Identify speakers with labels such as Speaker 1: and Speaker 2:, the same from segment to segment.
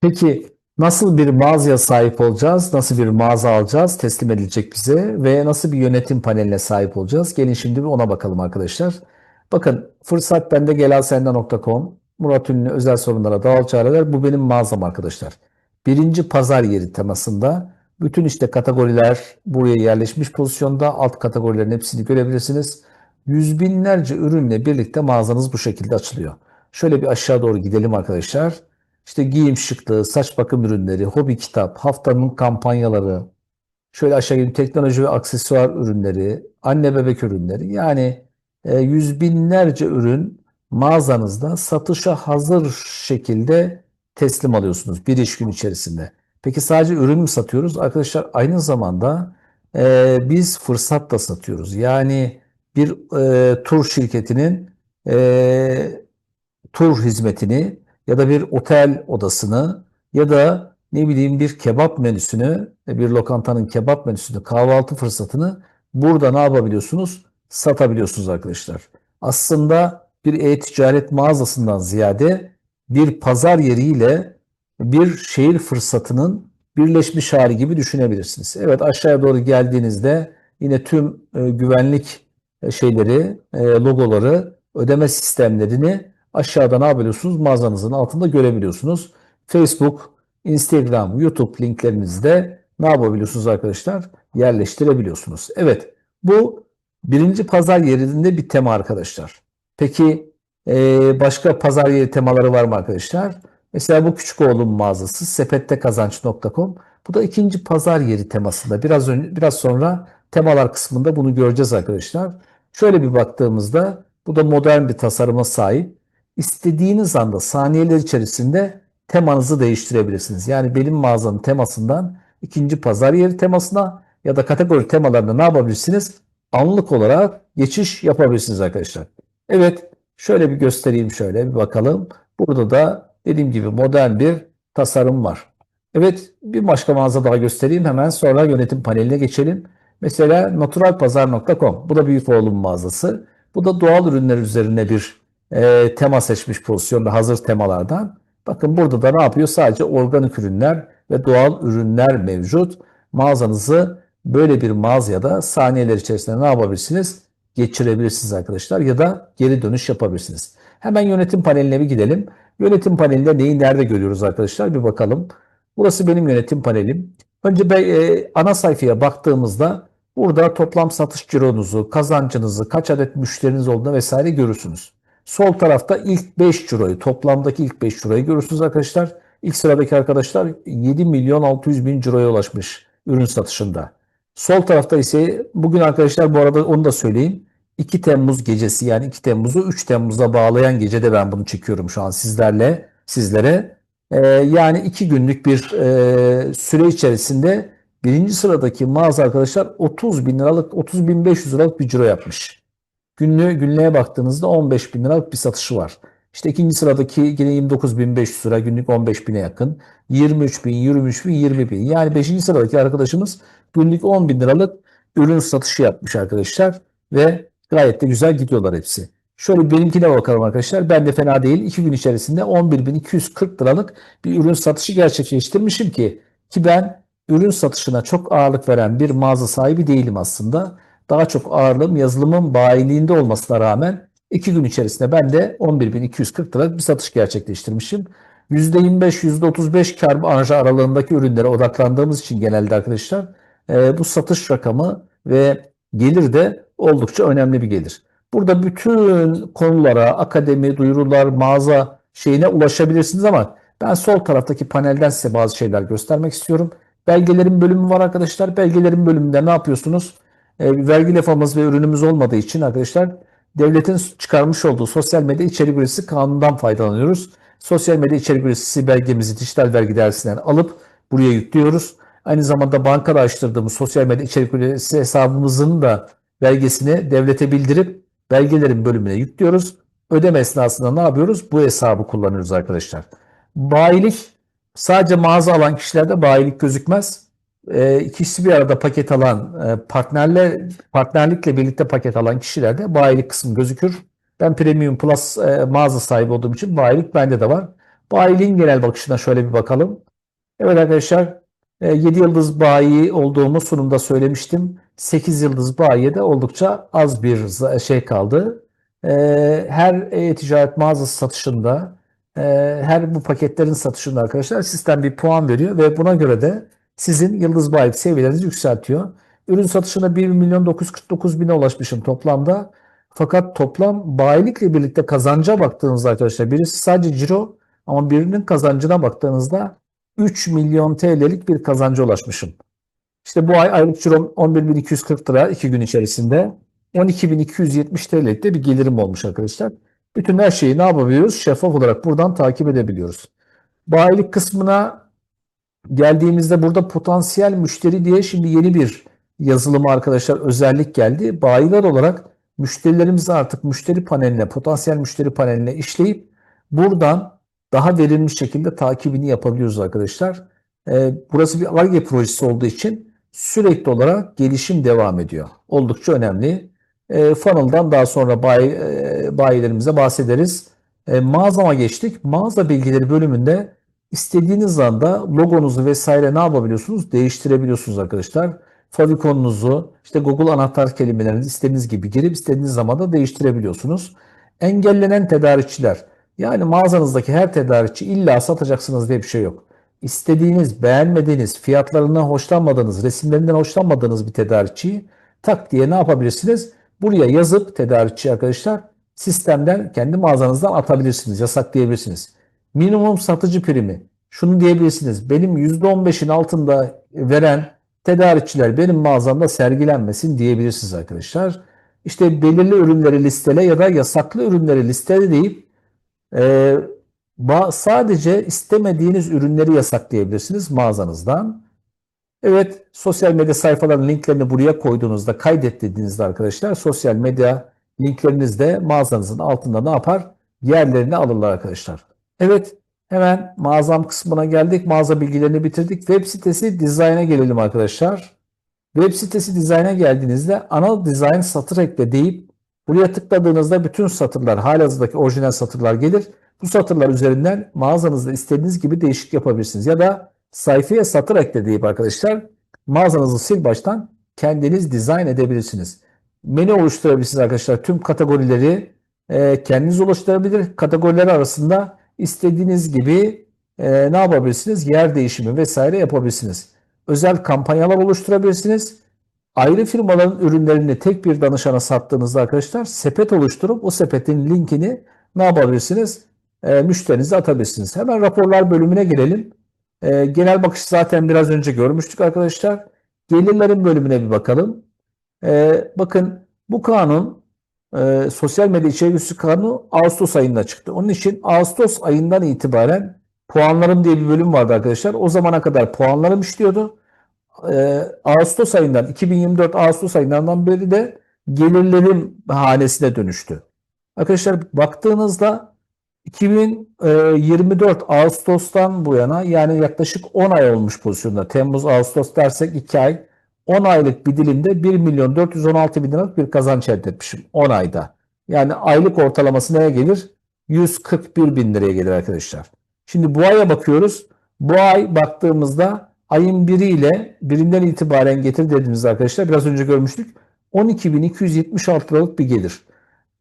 Speaker 1: Peki nasıl bir mağazaya sahip olacağız? Nasıl bir mağaza alacağız? Teslim edilecek bize ve nasıl bir yönetim paneline sahip olacağız? Gelin şimdi bir ona bakalım arkadaşlar. Bakın fırsat bende gelalsende.com Murat Ünlü özel sorunlara doğal çareler. Bu benim mağazam arkadaşlar. Birinci pazar yeri temasında bütün işte kategoriler buraya yerleşmiş pozisyonda. Alt kategorilerin hepsini görebilirsiniz. Yüz binlerce ürünle birlikte mağazanız bu şekilde açılıyor. Şöyle bir aşağı doğru gidelim arkadaşlar. İşte giyim şıklığı, saç bakım ürünleri, hobi kitap, haftanın kampanyaları, şöyle aşağı gidelim teknoloji ve aksesuar ürünleri, anne bebek ürünleri. Yani e, yüz binlerce ürün mağazanızda satışa hazır şekilde teslim alıyorsunuz bir iş gün içerisinde. Peki sadece ürün mü satıyoruz? Arkadaşlar aynı zamanda e, biz fırsat da satıyoruz. Yani bir e, tur şirketinin e, tur hizmetini ya da bir otel odasını ya da ne bileyim bir kebap menüsünü, bir lokantanın kebap menüsünü, kahvaltı fırsatını burada ne yapabiliyorsunuz? Satabiliyorsunuz arkadaşlar. Aslında bir e-ticaret mağazasından ziyade bir pazar yeriyle bir şehir fırsatının birleşmiş hali gibi düşünebilirsiniz. Evet aşağıya doğru geldiğinizde yine tüm e, güvenlik e, şeyleri, e, logoları, ödeme sistemlerini aşağıda ne yapıyorsunuz? Mağazanızın altında görebiliyorsunuz. Facebook, Instagram, YouTube linklerinizi de ne yapabiliyorsunuz arkadaşlar? Yerleştirebiliyorsunuz. Evet bu birinci pazar yerinde bir tema arkadaşlar. Peki e, başka pazar yeri temaları var mı arkadaşlar? Mesela bu küçük oğlum mağazası sepettekazanç.com. Bu da ikinci pazar yeri temasında. Biraz önce, biraz sonra temalar kısmında bunu göreceğiz arkadaşlar. Şöyle bir baktığımızda bu da modern bir tasarıma sahip. İstediğiniz anda saniyeler içerisinde temanızı değiştirebilirsiniz. Yani benim mağazanın temasından ikinci pazar yeri temasına ya da kategori temalarında ne yapabilirsiniz? Anlık olarak geçiş yapabilirsiniz arkadaşlar. Evet, şöyle bir göstereyim şöyle bir bakalım. Burada da dediğim gibi modern bir tasarım var. Evet, bir başka mağaza daha göstereyim. Hemen sonra yönetim paneline geçelim. Mesela naturalpazar.com. Bu da büyük oğlum mağazası. Bu da doğal ürünler üzerine bir e, tema seçmiş pozisyonda hazır temalardan. Bakın burada da ne yapıyor? Sadece organik ürünler ve doğal ürünler mevcut. Mağazanızı böyle bir mağazaya da saniyeler içerisinde ne yapabilirsiniz? Geçirebilirsiniz arkadaşlar ya da geri dönüş yapabilirsiniz. Hemen yönetim paneline bir gidelim. Yönetim panelinde neyi nerede görüyoruz arkadaşlar? Bir bakalım. Burası benim yönetim panelim. Önce ben, e, ana sayfaya baktığımızda burada toplam satış cironuzu, kazancınızı, kaç adet müşteriniz olduğunu vesaire görürsünüz. Sol tarafta ilk 5 ciroyu, toplamdaki ilk 5 ciroyu görürsünüz arkadaşlar. İlk sıradaki arkadaşlar 7 milyon 600 bin ciroya ulaşmış ürün satışında. Sol tarafta ise bugün arkadaşlar bu arada onu da söyleyeyim. 2 Temmuz gecesi yani 2 Temmuz'u 3 Temmuz'a bağlayan gecede ben bunu çekiyorum şu an sizlerle, sizlere. Ee, yani 2 günlük bir e, süre içerisinde birinci sıradaki mağaza arkadaşlar 30 bin liralık, 30 bin 500 liralık bir ciro yapmış. Günlüğe, günlüğe baktığınızda 15 bin liralık bir satışı var. İşte ikinci sıradaki yine 29.500 lira günlük 15 bine yakın. 23 bin, 23 bin, 20 bin. Yani 5. sıradaki arkadaşımız günlük 10 bin liralık ürün satışı yapmış arkadaşlar. Ve gayet de güzel gidiyorlar hepsi. Şöyle benimkine bakalım arkadaşlar. Ben de fena değil. 2 gün içerisinde 11.240 liralık bir ürün satışı gerçekleştirmişim ki ki ben ürün satışına çok ağırlık veren bir mağaza sahibi değilim aslında. Daha çok ağırlığım yazılımın bayiliğinde olmasına rağmen 2 gün içerisinde ben de 11.240 liralık bir satış gerçekleştirmişim. %25, %35 kar marjı aralığındaki ürünlere odaklandığımız için genelde arkadaşlar e, bu satış rakamı ve gelir de oldukça önemli bir gelir. Burada bütün konulara, akademi, duyurular, mağaza şeyine ulaşabilirsiniz ama ben sol taraftaki panelden size bazı şeyler göstermek istiyorum. Belgelerin bölümü var arkadaşlar. Belgelerin bölümünde ne yapıyorsunuz? E, vergi lefamız ve ürünümüz olmadığı için arkadaşlar devletin çıkarmış olduğu sosyal medya içerik üretisi kanundan faydalanıyoruz. Sosyal medya içerik üretisi belgemizi dijital vergi dairesinden alıp buraya yüklüyoruz. Aynı zamanda bankada açtırdığımız sosyal medya içerik üreticisi hesabımızın da belgesini devlete bildirip belgelerin bölümüne yüklüyoruz. Ödeme esnasında ne yapıyoruz? Bu hesabı kullanıyoruz arkadaşlar. Bayilik sadece mağaza alan kişilerde bayilik gözükmez. E, ikisi bir arada paket alan e, partnerle partnerlikle birlikte paket alan kişilerde bayilik kısmı gözükür. Ben Premium Plus e, mağaza sahibi olduğum için bayilik bende de var. Bayiliğin genel bakışına şöyle bir bakalım. Evet arkadaşlar 7 yıldız bayi olduğumu sunumda söylemiştim. 8 yıldız bayiye de oldukça az bir şey kaldı. E, her e-ticaret mağazası satışında e, her bu paketlerin satışında arkadaşlar sistem bir puan veriyor ve buna göre de sizin yıldız bayi seviyelerinizi yükseltiyor. Ürün satışında 1 milyon 949 bine ulaşmışım toplamda. Fakat toplam bayilikle birlikte kazanca baktığınızda arkadaşlar birisi sadece ciro ama birinin kazancına baktığınızda 3 milyon TL'lik bir kazanca ulaşmışım. İşte bu ay aylık cirom 11.240 lira 2 gün içerisinde 12.270 TL'lik de bir gelirim olmuş arkadaşlar. Bütün her şeyi ne yapabiliyoruz? Şeffaf olarak buradan takip edebiliyoruz. Bayilik kısmına geldiğimizde burada potansiyel müşteri diye şimdi yeni bir yazılıma arkadaşlar özellik geldi. Bayiler olarak müşterilerimizi artık müşteri paneline, potansiyel müşteri paneline işleyip buradan daha verimli şekilde takibini yapabiliyoruz arkadaşlar. Ee, burası bir ARGE projesi olduğu için sürekli olarak gelişim devam ediyor. Oldukça önemli. E, funnel'dan daha sonra bayi, e, bayilerimize bahsederiz. E, mağazama geçtik. Mağaza bilgileri bölümünde istediğiniz anda logonuzu vesaire ne yapabiliyorsunuz? Değiştirebiliyorsunuz arkadaşlar. Favikonunuzu, işte Google anahtar kelimelerinizi istediğiniz gibi girip istediğiniz zaman da değiştirebiliyorsunuz. Engellenen tedarikçiler. Yani mağazanızdaki her tedarikçi illa satacaksınız diye bir şey yok. İstediğiniz, beğenmediğiniz, fiyatlarından hoşlanmadığınız, resimlerinden hoşlanmadığınız bir tedarikçiyi tak diye ne yapabilirsiniz? Buraya yazıp tedarikçi arkadaşlar sistemden kendi mağazanızdan atabilirsiniz, yasaklayabilirsiniz. Minimum satıcı primi. Şunu diyebilirsiniz. Benim %15'in altında veren tedarikçiler benim mağazamda sergilenmesin diyebilirsiniz arkadaşlar. İşte belirli ürünleri listele ya da yasaklı ürünleri listele deyip e, sadece istemediğiniz ürünleri yasaklayabilirsiniz mağazanızdan. Evet, sosyal medya sayfalarının linklerini buraya koyduğunuzda, kaydet dediğinizde arkadaşlar sosyal medya linkleriniz de mağazanızın altında ne yapar? Yerlerini alırlar arkadaşlar. Evet, hemen mağazam kısmına geldik. Mağaza bilgilerini bitirdik. Web sitesi dizayn'a gelelim arkadaşlar. Web sitesi dizayn'a geldiğinizde ana dizayn satır ekle deyip buraya tıkladığınızda bütün satırlar, halihazırdaki orijinal satırlar gelir. Bu satırlar üzerinden mağazanızda istediğiniz gibi değişik yapabilirsiniz. Ya da sayfaya satır ekle deyip arkadaşlar mağazanızı sil baştan kendiniz dizayn edebilirsiniz. Menü oluşturabilirsiniz arkadaşlar. Tüm kategorileri e, kendiniz oluşturabilir. Kategoriler arasında istediğiniz gibi e, ne yapabilirsiniz? Yer değişimi vesaire yapabilirsiniz. Özel kampanyalar oluşturabilirsiniz. Ayrı firmaların ürünlerini tek bir danışana sattığınızda arkadaşlar sepet oluşturup o sepetin linkini ne yapabilirsiniz? E, müşterinize atabilirsiniz. Hemen raporlar bölümüne gelelim. E, genel bakış zaten biraz önce görmüştük arkadaşlar. Gelirlerin bölümüne bir bakalım. E, bakın bu kanun e, sosyal medya içerik kanunu Ağustos ayında çıktı. Onun için Ağustos ayından itibaren puanlarım diye bir bölüm vardı arkadaşlar. O zamana kadar puanlarım işliyordu. E, Ağustos ayından 2024 Ağustos ayından beri de gelirlerim hanesine dönüştü. Arkadaşlar baktığınızda 2024 Ağustos'tan bu yana yani yaklaşık 10 ay olmuş pozisyonda. Temmuz, Ağustos dersek 2 ay. 10 aylık bir dilimde 1 milyon 416 bin liralık bir kazanç elde etmişim 10 ayda. Yani aylık ortalaması neye gelir? 141 bin liraya gelir arkadaşlar. Şimdi bu aya bakıyoruz. Bu ay baktığımızda ayın biriyle birinden itibaren getir dediğimiz arkadaşlar biraz önce görmüştük. 12.276 liralık bir gelir.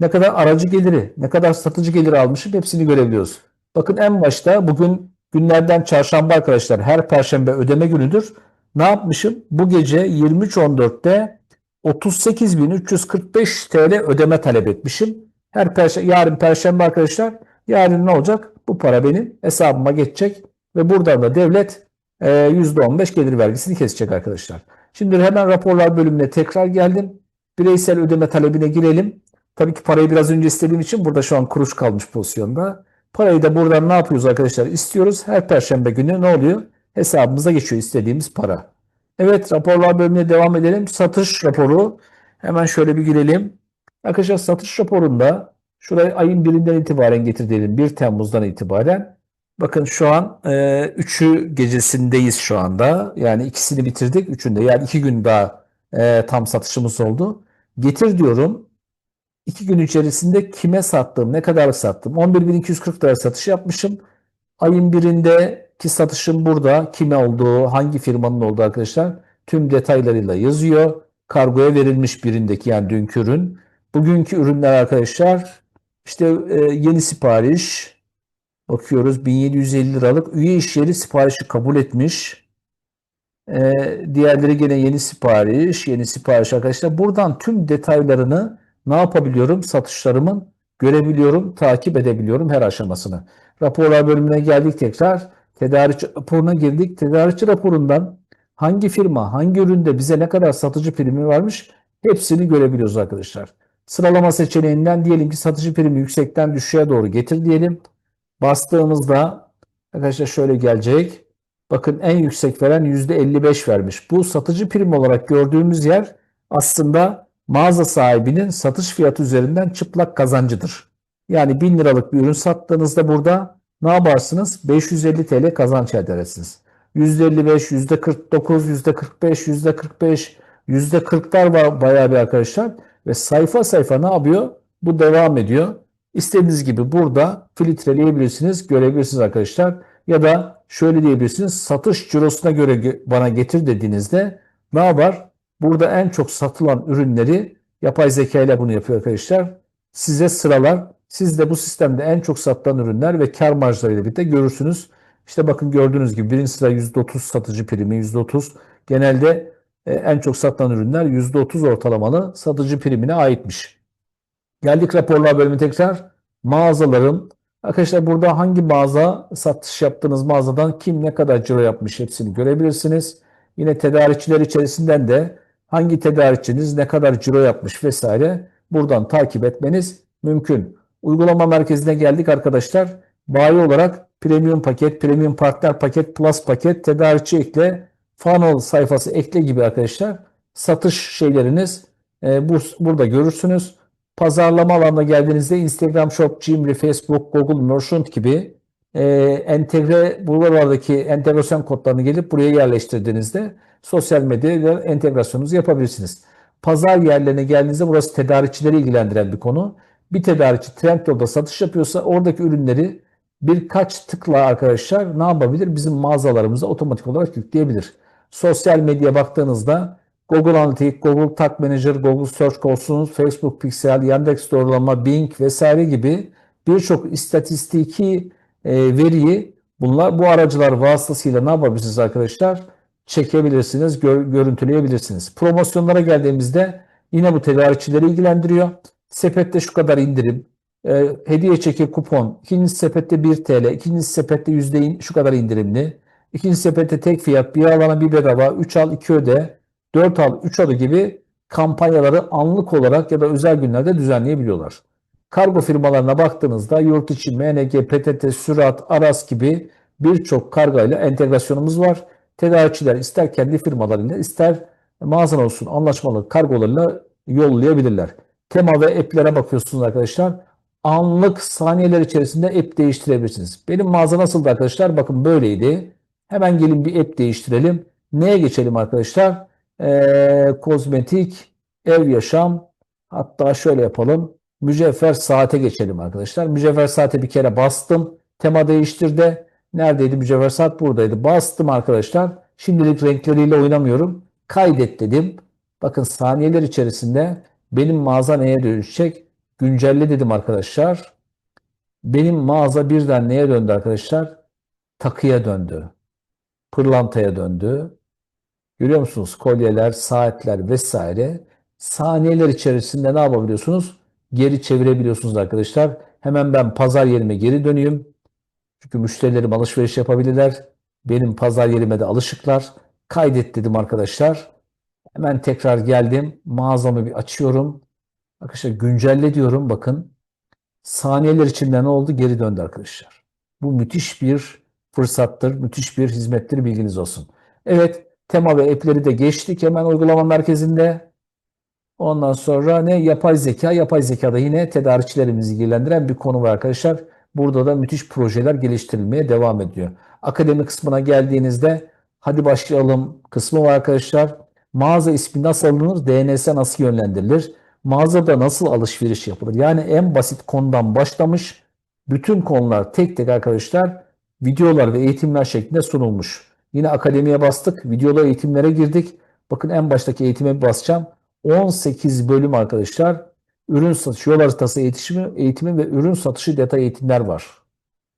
Speaker 1: Ne kadar aracı geliri, ne kadar satıcı geliri almışım hepsini görebiliyoruz. Bakın en başta bugün günlerden çarşamba arkadaşlar her perşembe ödeme günüdür. Ne yapmışım? Bu gece 23.14'te 38.345 TL ödeme talep etmişim. Her perşembe, yarın perşembe arkadaşlar yarın ne olacak? Bu para benim hesabıma geçecek ve buradan da devlet %15 gelir vergisini kesecek arkadaşlar. Şimdi hemen raporlar bölümüne tekrar geldim. Bireysel ödeme talebine girelim. Tabii ki parayı biraz önce istediğim için burada şu an kuruş kalmış pozisyonda. Parayı da buradan ne yapıyoruz arkadaşlar? İstiyoruz. Her perşembe günü ne oluyor? Hesabımıza geçiyor istediğimiz para. Evet raporlar bölümüne devam edelim. Satış raporu. Hemen şöyle bir girelim. Arkadaşlar satış raporunda şurayı ayın birinden itibaren getirdiğim 1 Temmuz'dan itibaren bakın şu an e, 3'ü gecesindeyiz şu anda. Yani ikisini bitirdik. Üçünde yani iki gün daha e, tam satışımız oldu. Getir diyorum. İki gün içerisinde kime sattım, ne kadar sattım? 11.240 lira satış yapmışım. Ayın birindeki satışım burada. Kime olduğu, hangi firmanın olduğu arkadaşlar tüm detaylarıyla yazıyor. Kargoya verilmiş birindeki yani dünkü ürün. Bugünkü ürünler arkadaşlar işte e, yeni sipariş bakıyoruz 1750 liralık üye iş yeri siparişi kabul etmiş. E, diğerleri gene yeni sipariş, yeni sipariş arkadaşlar. Buradan tüm detaylarını ne yapabiliyorum? Satışlarımın görebiliyorum, takip edebiliyorum her aşamasını. Raporlar bölümüne geldik tekrar. Tedarikçi raporuna girdik. Tedarikçi raporundan hangi firma, hangi üründe bize ne kadar satıcı primi varmış hepsini görebiliyoruz arkadaşlar. Sıralama seçeneğinden diyelim ki satıcı primi yüksekten düşüğe doğru getir diyelim. Bastığımızda arkadaşlar şöyle gelecek. Bakın en yüksek veren %55 vermiş. Bu satıcı prim olarak gördüğümüz yer aslında mağaza sahibinin satış fiyatı üzerinden çıplak kazancıdır. Yani 1000 liralık bir ürün sattığınızda burada ne yaparsınız? 550 TL kazanç elde edersiniz. %55, %49, %45, %45, %40'lar var bayağı bir arkadaşlar. Ve sayfa sayfa ne yapıyor? Bu devam ediyor. İstediğiniz gibi burada filtreleyebilirsiniz, görebilirsiniz arkadaşlar. Ya da şöyle diyebilirsiniz. Satış cirosuna göre bana getir dediğinizde ne yapar? Burada en çok satılan ürünleri yapay zeka ile bunu yapıyor arkadaşlar. Size sıralar. Siz de bu sistemde en çok satılan ürünler ve kar marjlarıyla birlikte görürsünüz. İşte bakın gördüğünüz gibi birinci sıra %30 satıcı primi %30. Genelde e, en çok satılan ürünler %30 ortalamalı satıcı primine aitmiş. Geldik raporlar bölümü tekrar. Mağazaların arkadaşlar burada hangi mağaza satış yaptığınız mağazadan kim ne kadar ciro yapmış hepsini görebilirsiniz. Yine tedarikçiler içerisinden de hangi tedarikçiniz ne kadar ciro yapmış vesaire buradan takip etmeniz mümkün. Uygulama merkezine geldik arkadaşlar. Bayi olarak premium paket, premium partner paket, plus paket, tedarikçi ekle, funnel sayfası ekle gibi arkadaşlar satış şeyleriniz e, bu, burada görürsünüz. Pazarlama alanına geldiğinizde Instagram Shop, Gmail, Facebook, Google Merchant gibi e, entegre buralardaki entegrasyon kodlarını gelip buraya yerleştirdiğinizde sosyal medya entegrasyonunuzu yapabilirsiniz. Pazar yerlerine geldiğinizde burası tedarikçileri ilgilendiren bir konu. Bir tedarikçi Trendyol'da satış yapıyorsa oradaki ürünleri birkaç tıkla arkadaşlar ne yapabilir? Bizim mağazalarımıza otomatik olarak yükleyebilir. Sosyal medya baktığınızda Google Analytics, Google Tag Manager, Google Search olsun, Facebook Pixel, Yandex doğrulama, Bing vesaire gibi birçok istatistiki e, veriyi bunlar bu aracılar vasıtasıyla ne yapabilirsiniz arkadaşlar? Çekebilirsiniz, gör, görüntüleyebilirsiniz. Promosyonlara geldiğimizde yine bu tedarikçileri ilgilendiriyor. Sepette şu kadar indirim, e, hediye çeki kupon, ikinci sepette 1 TL, ikinci sepette yüzde şu kadar indirimli, ikinci sepette tek fiyat, bir alana bir bedava, 3 al 2 öde, 4 al 3 adı gibi kampanyaları anlık olarak ya da özel günlerde düzenleyebiliyorlar. Kargo firmalarına baktığınızda yurt içi MNG, PTT, Sürat, Aras gibi birçok kargayla entegrasyonumuz var. Tedarikçiler ister kendi firmalarıyla ister mağazan olsun anlaşmalı kargolarıyla yollayabilirler. Tema ve app'lere bakıyorsunuz arkadaşlar. Anlık saniyeler içerisinde app değiştirebilirsiniz. Benim mağaza nasıldı arkadaşlar? Bakın böyleydi. Hemen gelin bir app değiştirelim. Neye geçelim arkadaşlar? Ee, kozmetik, ev yaşam. Hatta şöyle yapalım. Mücevher saate geçelim arkadaşlar. Mücevher saate bir kere bastım. Tema değiştirdi. Neredeydi mücevher saat? Buradaydı. Bastım arkadaşlar. Şimdilik renkleriyle oynamıyorum. Kaydet dedim. Bakın saniyeler içerisinde benim mağaza neye dönüşecek? Güncelle dedim arkadaşlar. Benim mağaza birden neye döndü arkadaşlar? Takıya döndü. Pırlantaya döndü. Görüyor musunuz? Kolyeler, saatler vesaire. Saniyeler içerisinde ne yapabiliyorsunuz? Geri çevirebiliyorsunuz arkadaşlar. Hemen ben pazar yerime geri döneyim. Çünkü müşterilerim alışveriş yapabilirler. Benim pazar yerime de alışıklar. Kaydet dedim arkadaşlar. Hemen tekrar geldim. Mağazamı bir açıyorum. Arkadaşlar güncelle diyorum bakın. Saniyeler içinde ne oldu? Geri döndü arkadaşlar. Bu müthiş bir fırsattır. Müthiş bir hizmettir. Bilginiz olsun. Evet. Tema ve app'leri de geçtik hemen uygulama merkezinde. Ondan sonra ne? Yapay zeka. Yapay zekada yine tedarikçilerimizi ilgilendiren bir konu var arkadaşlar. Burada da müthiş projeler geliştirilmeye devam ediyor. Akademi kısmına geldiğinizde hadi başlayalım kısmı var arkadaşlar. Mağaza ismi nasıl alınır? DNS nasıl yönlendirilir? Mağazada nasıl alışveriş yapılır? Yani en basit konudan başlamış. Bütün konular tek tek arkadaşlar videolar ve eğitimler şeklinde sunulmuş. Yine akademiye bastık. Videolu eğitimlere girdik. Bakın en baştaki eğitime basacağım. 18 bölüm arkadaşlar. Ürün satışı, yol haritası eğitimi, eğitimi ve ürün satışı detay eğitimler var.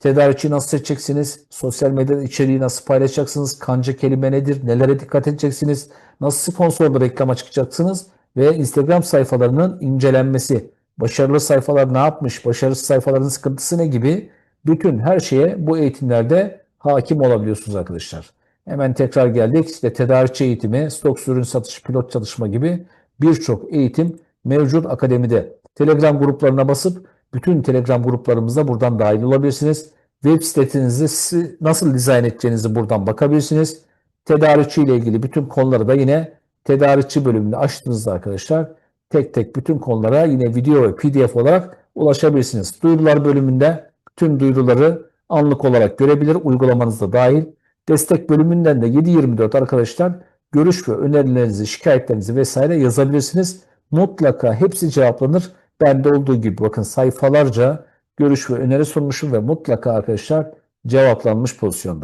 Speaker 1: Tedarikçiyi nasıl seçeceksiniz? Sosyal medyada içeriği nasıl paylaşacaksınız? Kanca kelime nedir? Nelere dikkat edeceksiniz? Nasıl sponsorlu reklama çıkacaksınız? Ve Instagram sayfalarının incelenmesi. Başarılı sayfalar ne yapmış? Başarısız sayfaların sıkıntısı ne gibi? Bütün her şeye bu eğitimlerde hakim olabiliyorsunuz arkadaşlar. Hemen tekrar geldik. İşte tedarikçi eğitimi, stok ürün satışı, pilot çalışma gibi birçok eğitim mevcut akademide. Telegram gruplarına basıp bütün Telegram gruplarımıza buradan dahil olabilirsiniz. Web sitenizi si- nasıl dizayn edeceğinizi buradan bakabilirsiniz. Tedarikçi ile ilgili bütün konuları da yine tedarikçi bölümünde açtığınızda arkadaşlar tek tek bütün konulara yine video ve pdf olarak ulaşabilirsiniz. Duyurular bölümünde tüm duyuruları anlık olarak görebilir, uygulamanız da dahil. Destek bölümünden de 7/24 arkadaşlar görüş ve önerilerinizi, şikayetlerinizi vesaire yazabilirsiniz. Mutlaka hepsi cevaplanır. Bende olduğu gibi bakın sayfalarca görüş ve öneri sunmuşum ve mutlaka arkadaşlar cevaplanmış pozisyonda.